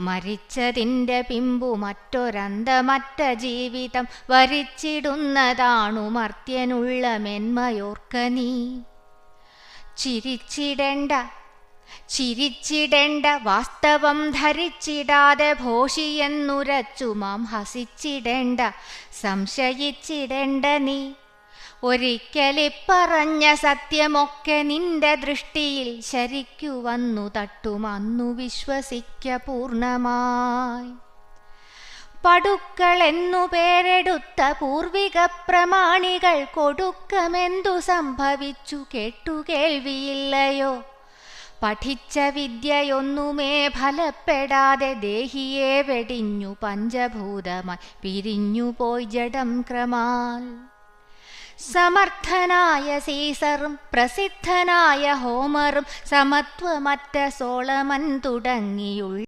മരിച്ചതിന്റെ പിമ്പു മറ്റൊരന്തമറ്റ ജീവിതം വരിച്ചിടുന്നതാണു മർത്യനുള്ള മെന്മയോർക്ക നീ. ചിരിച്ചിടേണ്ട ചിരിച്ചിടേണ്ട വാസ്തവം ധരിച്ചിടാതെ ഭോഷിയെന്നുരച്ചു മാം ഹസിച്ചിടേണ്ട സംശയിച്ചിടേണ്ട നീ. ഒരിക്കലിപ്പറഞ്ഞ സത്യമൊക്കെ നിന്റെ ദൃഷ്ടിയിൽ ശരിക്കു വന്നു തട്ടും. അന്നു വിശ്വസിക്ക പൂർണമായി. പടുക്കൾ എന്നു പേരെടുത്ത പൂർവിക പ്രമാണികൾ കൊടുക്കമെന്തു സംഭവിച്ചു കേട്ടു കേൾവിയില്ലയോ? പഠിച്ച വിദ്യയൊന്നുമേ ഫലപ്പെടാതെ ദേഹിയെ വെടിഞ്ഞു പഞ്ചഭൂതമായി. പിരിഞ്ഞു പോയി ജഡം ക്രമാൽ. സമർത്ഥനായ സീസറും പ്രസിദ്ധനായ ഹോമറും സമത്വമറ്റ സോളമൻ തുടങ്ങിയുള്ള